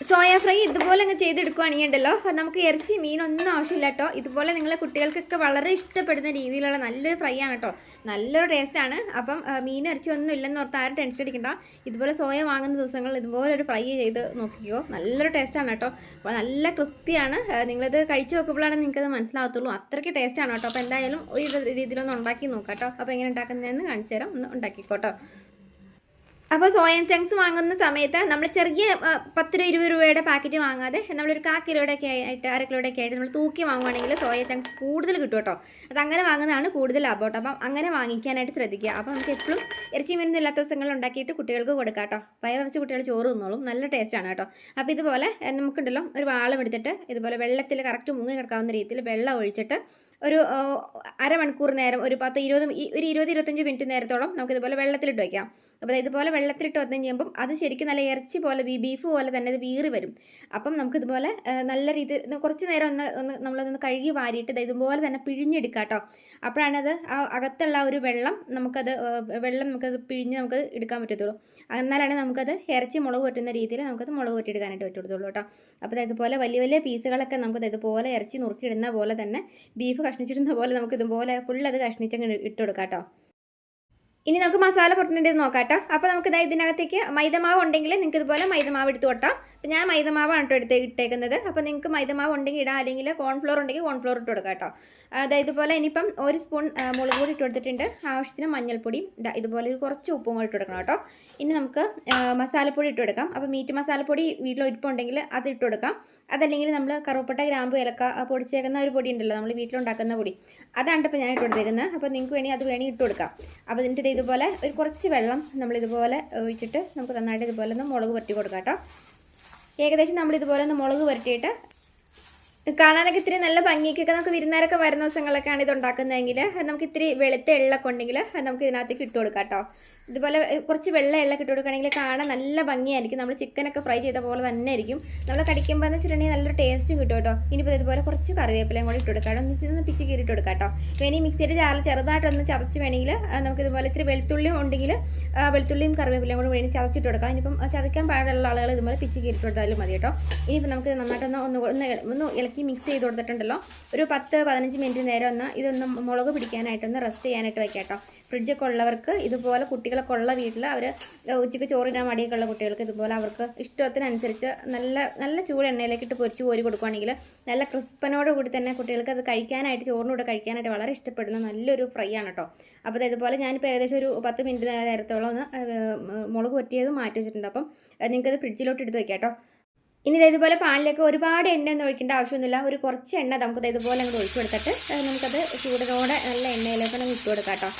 Soya fry ഇതുപോലെ അങ്ങ് ചെയ്തെടുക്കുകയാണെങ്കിൽ ഉണ്ടല്ലോ നമുക്ക് ഇറച്ചി മീനൊന്നും ആവശ്യമില്ല കേട്ടോ ഇതുപോലെ നിങ്ങളെ കുട്ടികൾക്കൊക്കെ വളരെ ഇഷ്ടപ്പെടുന്ന രീതിയിലുള്ള നല്ലൊരു ഫ്രൈ ആണ് കേട്ടോ. നല്ലൊരു ടേസ്റ്റാണ് അപ്പം മീൻ ഇറച്ചി ഒന്നും ഇല്ലെന്ന് ഓർത്ത് ആരും ടെൻഷൻ അടിക്കണ്ട. ഇതുപോലെ സോയ വാങ്ങുന്ന ദിവസങ്ങളിൽ ഇതുപോലെ ഒരു ഫ്രൈ ചെയ്ത് നോക്കിക്കോ. നല്ലൊരു ടേസ്റ്റാണ് കേട്ടോ. അപ്പോൾ നല്ല ക്രിസ്പിയാണ് നിങ്ങളിത് കഴിച്ചു നോക്കുമ്പോഴാണ് നിങ്ങൾക്കത് മനസ്സിലാകത്തുള്ളൂ അത്രയ്ക്ക് ടേസ്റ്റാണ് കേട്ടോ. അപ്പോൾ എന്തായാലും ഒരു രീതിയിലൊന്ന് ഉണ്ടാക്കി നോക്കാം കേട്ടോ അപ്പോൾ എങ്ങനെ ഉണ്ടാക്കുന്നതെന്ന് കാണിച്ചു തരാം. ഒന്ന് ഉണ്ടാക്കിക്കോട്ടോ. അപ്പോൾ സോയൻ ചങ്ക്സ് വാങ്ങുന്ന സമയത്ത് നമ്മൾ ചെറിയ പത്ത് രൂപ ഇരുപത് രൂപയുടെ പാക്കറ്റ് വാങ്ങാതെ നമ്മളൊരു കാ കിലോയുടെ ഒക്കെ ആയിട്ട് അര കിലോയുടെ ഒക്കെ ആയിട്ട് നമ്മൾ തൂക്കി വാങ്ങുവാണെങ്കിൽ സോയ ചങ്ക്സ് കൂടുതൽ കിട്ടും കേട്ടോ. അത് അങ്ങനെ വാങ്ങുന്നതാണ് കൂടുതൽ ലാഭം അപ്പം അങ്ങനെ വാങ്ങിക്കാനായിട്ട് ശ്രദ്ധിക്കുക. അപ്പോൾ നമുക്ക് എപ്പോഴും ഇറച്ചി മീനൊന്നും ഇല്ലാത്ത ദിവസങ്ങളിൽ ഉണ്ടാക്കിയിട്ട് കുട്ടികൾക്ക് കൊടുക്കാം കേട്ടോ. വയറിറച്ചി കുട്ടികൾ ചോറ് തിന്നോളും. നല്ല ടേസ്റ്റാണ് കേട്ടോ. അപ്പോൾ ഇതുപോലെ നമുക്കുണ്ടല്ലോ ഒരു വാളം എടുത്തിട്ട് ഇതുപോലെ വെള്ളത്തിൽ കറക്റ്റ് മുങ്ങി കിടക്കാവുന്ന രീതിയിൽ വെള്ളം ഒഴിച്ചിട്ട് ഒരു അരമണിക്കൂർ നേരം ഒരു പത്ത് ഇരുപത് ഒരു ഇരുപത് ഇരുപത്തഞ്ച് മിനിറ്റ് നേരത്തോളം നമുക്കിതുപോലെ വെള്ളത്തിലിട്ട് വയ്ക്കാം അപ്പോൾ ഇതുപോലെ വെള്ളത്തിലിട്ട് വന്നു കഴിയുമ്പം അത് ശരിക്കും നല്ല ഇറച്ചി പോലെ ബി ബീഫ് പോലെ തന്നെ അത് വീറി വരും. അപ്പം നമുക്കിതുപോലെ നല്ല രീതിയിൽ കുറച്ച് നേരം ഒന്ന് ഒന്ന് നമ്മളതൊന്ന് കഴുകി വാരിയിട്ട് ഇതുപോലെ തന്നെ പിഴിഞ്ഞെടുക്കാം കേട്ടോ. അപ്പോഴാണത് ആ അകത്തുള്ള ഒരു വെള്ളം നമുക്കത് വെള്ളം നമുക്കത് പിഴിഞ്ഞ് നമുക്ക് എടുക്കാൻ പറ്റത്തുള്ളൂ. എന്നാലാണ് നമുക്കത് ഇറച്ചി മുളക് പറ്റുന്ന രീതിയിൽ നമുക്കത് മുളക് പൊറ്റിയെടുക്കാനായിട്ട് പറ്റുള്ളൂ കേട്ടോ. അപ്പോൾ ഇതുപോലെ വലിയ വലിയ പീസുകളൊക്കെ നമുക്കത് ഇതുപോലെ ഇറച്ചി നുറുക്കിയിടുന്ന പോലെ തന്നെ ബീഫ് കഷ്ണിച്ചിടുന്ന പോലെ നമുക്ക് ഇതുപോലെ ഫുൾ അത് കഷ്ണിച്ചങ്ങ് ഇട്ട് കൊടുക്കാം കേട്ടോ. ഇനി നമുക്ക് മസാല പൊട്ടുന്നുണ്ട് നോക്കാം കേട്ടോ അപ്പോൾ നമുക്ക് ഇതാ ഇതിനകത്തേക്ക് മൈദമാവ് ഉണ്ടെങ്കിൽ നിങ്ങൾക്ക് ഇതുപോലെ മൈദമാവ് എടുത്ത് കൊട്ടാം. അപ്പോൾ ഞാൻ മൈദമാവാണ് കേട്ടോ എടുത്ത് ഇട്ടേക്കുന്നത്. അപ്പോൾ നിങ്ങൾക്ക് മൈദമാവ് ഉണ്ടെങ്കിൽ ഇടാം. അല്ലെങ്കിൽ കോൺഫ്ലോർ ഉണ്ടെങ്കിൽ കോൺഫ്ലോർ ഇട്ട് കൊടുക്കാം കേട്ടോ. അതായത് ഇതുപോലെ ഇനിയിപ്പം ഒരു സ്പൂൺ മുളക് പൊടി ഇട്ട് കൊടുത്തിട്ടുണ്ട്. ആവശ്യത്തിന് മഞ്ഞൾപ്പൊടിയും ഇതാ ഇതുപോലെ കുറച്ച് ഉപ്പും കൂടി ഇട്ട് കൊടുക്കണം കേട്ടോ. ഇനി നമുക്ക് മസാലപ്പൊടി ഇട്ട് കൊടുക്കാം. അപ്പോൾ മീറ്റ് മസാലപ്പൊടി വീട്ടിൽ ഇരിപ്പുണ്ടെങ്കിൽ അത് ഇട്ട് കൊടുക്കാം. അതല്ലെങ്കിൽ നമ്മൾ കറുവപ്പട്ട ഗ്രാമ്പ് ഏലക്ക പൊടിച്ചേക്കുന്ന ഒരു പൊടി ഉണ്ടല്ലോ നമ്മൾ വീട്ടിലുണ്ടാക്കുന്ന പൊടി. അതാണ് ഇപ്പോൾ ഞാൻ ഇട്ട് അപ്പോൾ നിങ്ങൾക്ക് വേണമെങ്കിൽ അത് വേണമെങ്കിൽ ഇട്ട് കൊടുക്കാം. അപ്പോൾ ഇതിന്റെ ഇത് ഇതുപോലെ ഒരു കുറച്ച് വെള്ളം നമ്മൾ ഇതുപോലെ ഒഴിച്ചിട്ട് നമുക്ക് നന്നായിട്ട് ഇതുപോലെ ഒന്ന് മുളക് പുരട്ടി കൊടുക്കാം കേട്ടോ. ഏകദേശം നമ്മൾ ഇതുപോലെ ഒന്ന് മുളക് പുരട്ടിയിട്ട് കാണാനൊക്കെ ഇത്തിരി നല്ല ഭംഗിക്കൊക്കെ നമുക്ക് വിരുന്നേരൊക്കെ വരുന്ന ദിവസങ്ങളൊക്കെയാണ് ഇത് ഉണ്ടാക്കുന്നതെങ്കിൽ നമുക്ക് ഇത്തിരി വെളുത്ത എള്ളൊക്കെ ഉണ്ടെങ്കിൽ നമുക്ക് ഇതിനകത്തേക്ക് ഇട്ട് കൊടുക്കാം കേട്ടോ. ഇതുപോലെ കുറച്ച് വെള്ള എല്ലാം ഇട്ട് കൊടുക്കുകയാണെങ്കിൽ കാണാൻ നല്ല ഭംഗിയായിരിക്കും. നമ്മൾ ചിക്കനൊക്കെ ഫ്രൈ ചെയ്ത പോലെ തന്നെ ആയിരിക്കും നമ്മൾ കടിക്കുമ്പോൾ എന്ന് വെച്ചിട്ടുണ്ടെങ്കിൽ നല്ലൊരു ടേസ്റ്റ് കിട്ടും കേട്ടോ. ഇനിയിപ്പോൾ ഇതുപോലെ കുറച്ച് കറിവേപ്പിലയും കൂടി ഇട്ട് കൊടുക്കാം. ഒന്ന് ഇതൊന്ന് പിച്ച് കീറി ഇട്ട് കൊടുക്കാം കേട്ടോ. വേണമെങ്കിൽ മിക്സിയുടെ ജാറിൽ ചെറുതായിട്ടൊന്ന് ചതച്ച് വേണമെങ്കിൽ നമുക്ക് ഇതുപോലെ ഇത്തിരി വെളുത്തുള്ളിയും ഉണ്ടെങ്കിൽ വെളുത്തുള്ളിയും കറിവേപ്പിലയും കൂടി വേണമെങ്കിൽ ചതച്ചിട്ട് കൊടുക്കാം. ഇനിയിപ്പം ചതയ്ക്കാൻ പാടുള്ള ആളുകൾ ഇതുപോലെ പിച്ച് കീറി കൊടുത്താലും മതി കേട്ടോ. ഇനിയിപ്പോൾ നമുക്ക് നന്നായിട്ടൊന്ന് ഒന്ന് ഒന്ന് ഒന്ന് ഇളക്കി മിക്സ് ചെയ്ത് കൊടുത്തിട്ടുണ്ടല്ലോ. ഒരു പത്ത് പതിനഞ്ച് മിനിറ്റ് നേരം ഒന്ന് ഇതൊന്ന് മുളക് പിടിക്കാനായിട്ടൊന്ന് റെസ്റ്റ് ചെയ്യാനായിട്ട് വയ്ക്കാം കേട്ടോ. ഫ്രിഡ്ജൊക്കെ ഉള്ളവർക്ക് ഇതുപോലെ കുട്ടികളൊക്കെ ഉള്ള വീട്ടിൽ അവർ ഉച്ചയ്ക്ക് ചോറിടാൻ മടിയൊക്കെ ഉള്ള കുട്ടികൾക്ക് ഇതുപോലെ അവർക്ക് ഇഷ്ടത്തിനനുസരിച്ച് നല്ല നല്ല ചൂട് എണ്ണയിലേക്ക് ഇട്ട് പൊരിച്ച് കോരി കൊടുക്കുകയാണെങ്കിൽ നല്ല ക്രിസ്പനോട് കൂടി തന്നെ കുട്ടികൾക്ക് അത് കഴിക്കാനായിട്ട് ചോറിന്റെ കൂടെ കഴിക്കാനായിട്ട് വളരെ ഇഷ്ടപ്പെടുന്ന നല്ലൊരു ഫ്രൈ ആണ് കേട്ടോ അപ്പോൾ ഇതുപോലെ ഞാനിപ്പോൾ ഏകദേശം ഒരു പത്ത് മിനിറ്റ് നേരത്തോളം ഒന്ന് മുളക് പൊറ്റിയത് മാറ്റി വെച്ചിട്ടുണ്ട്. അപ്പം നിങ്ങൾക്കത് ഫ്രിഡ്ജിലോട്ട് എടുത്ത് വെക്കാം കേട്ടോ ഇനി ഇതേപോലെ പാലിലേക്ക് ഒരുപാട് എണ്ണയൊന്നും ഒഴിക്കേണ്ട ആവശ്യമൊന്നുമില്ല. ഒരു കുറച്ച് എണ്ണ നമുക്ക് ഇതുപോലെ അങ്ങോട്ട് ഒഴിച്ചു കൊടുത്തിട്ട് നമുക്കത് ചൂടിനോടെ നല്ല എണ്ണയിലേക്ക് നമുക്ക് ഇട്ട് കൊടുക്കാം കേട്ടോ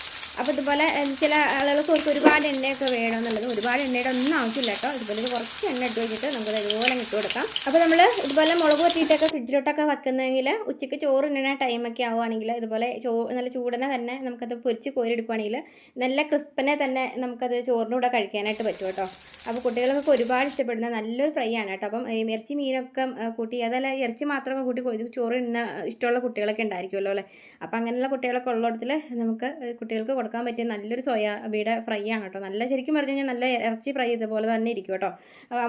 അപ്പോൾ ഇതുപോലെ ചില ആളുകൾക്ക് ഒരു ഒരുപാട് എണ്ണയൊക്കെ വേണമെന്നുള്ളത് ഒരുപാട് എണ്ണയുടെ ഒന്നും ആവശ്യമില്ല കേട്ടോ. ഇതുപോലെ കുറച്ച് എണ്ണ ഇട്ട് വെച്ചിട്ട് നമുക്ക് ഇതുപോലെ ഇട്ട് കൊടുക്കാം. അപ്പോൾ നമ്മൾ ഇതുപോലെ മുളക് പൊട്ടിയിട്ടൊക്കെ ഫ്രിഡ്ജിലോട്ടൊക്കെ വെക്കുന്നതെങ്കിൽ ഉച്ചയ്ക്ക് ചോറ് ഇടുന്ന ടൈമൊക്കെ ആവുകയാണെങ്കിൽ ഇതുപോലെ ചോ നല്ല ചൂടനെ തന്നെ നമുക്കത് പൊരിച്ച് കോരിയെടുക്കുകയാണെങ്കിൽ നല്ല ക്രിസ്പനെ തന്നെ നമുക്കത് ചോറിന്റെ കൂടെ കഴിക്കാനായിട്ട് പറ്റും കേട്ടോ. അപ്പോൾ കുട്ടികൾക്കൊക്കെ ഒരുപാട് ഇഷ്ടപ്പെടുന്ന നല്ലൊരു ഫ്രൈ ആണ് കേട്ടോ. അപ്പം ഇറച്ചി മീനൊക്കെ കൂട്ടി അതല്ല ഇറച്ചി മാത്രമൊക്കെ കൂട്ടി ചോറ് ഇന്ന ഇഷ്ടമുള്ള കുട്ടികളൊക്കെ ഉണ്ടായിരിക്കുമല്ലോ അല്ലേ? അപ്പം അങ്ങനെയുള്ള കുട്ടികളൊക്കെ ഉള്ളിടത്തിൽ നമുക്ക് കുട്ടികൾക്ക് കൊടുക്കാൻ പറ്റിയ നല്ലൊരു സോയാബീടെ ഫ്രൈ ആണ് കേട്ടോ. നല്ല ശരിക്കും പറഞ്ഞു കഴിഞ്ഞാൽ നല്ല ഇറച്ചി ഫ്രൈ ഇതുപോലെ തന്നെ ഇരിക്കും കേട്ടോ.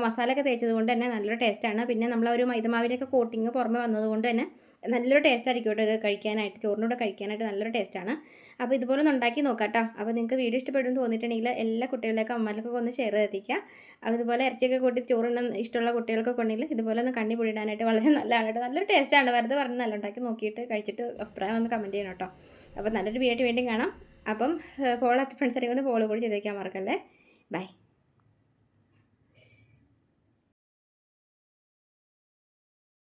മസാലയൊക്കെ തേച്ചത് കൊണ്ട് തന്നെ നല്ലൊരു ടേസ്റ്റാണ് പിന്നെ നമ്മൾ ഒരു മൈദമാവിന്റെയൊക്കെ കോട്ടിങ് പുറമെ വന്നതുകൊണ്ട് തന്നെ നല്ലൊരു ടേസ്റ്റ് ആയിരിക്കും കേട്ടോ ഇത് കഴിക്കാനായിട്ട് ചോറിന്റെ കൂടെ കഴിക്കാനായിട്ട് നല്ലൊരു ടേസ്റ്റാണ് അപ്പോൾ ഇതുപോലെ ഒന്ന് ഉണ്ടാക്കി നോക്കാം അപ്പോൾ നിങ്ങൾക്ക് വീഡിയോ ഇഷ്ടപ്പെടും തോന്നിയിട്ടുണ്ടെങ്കിൽ എല്ലാ കുട്ടികളിലേക്കും അമ്മമാർക്കൊക്കെ ഒന്ന് ഷെയർ ചെയ്തിരിക്കുക. അപ്പോൾ ഇതുപോലെ ഇറച്ചിയൊക്കെ കൂട്ടി ചോറിന് ഇഷ്ടമുള്ള കുട്ടികൾക്കൊക്കെ ഉണ്ടെങ്കിൽ ഇതുപോലെ ഒന്ന് കണ്ണി പൊടിയിടാനായിട്ട് വളരെ നല്ലതാണ് കേട്ടോ. നല്ലൊരു ടേസ്റ്റാണ് വെറുതെ പറഞ്ഞ് നല്ല ഉണ്ടാക്കി നോക്കിയിട്ട് കഴിച്ചിട്ട് അഭിപ്രായം ഒന്ന് കമന്റ് ചെയ്യണം കേട്ടോ. അപ്പോൾ നല്ലൊരു വീഡിയോ വീണ്ടും കാണാം. അപ്പം ഫോളോ ഫ്രണ്ട്സ് അറിയുമ്പോൾ ഫോളോ കൂടി ചെയ്ത് വയ്ക്കാൻ മറക്കല്ലേ? ബൈ.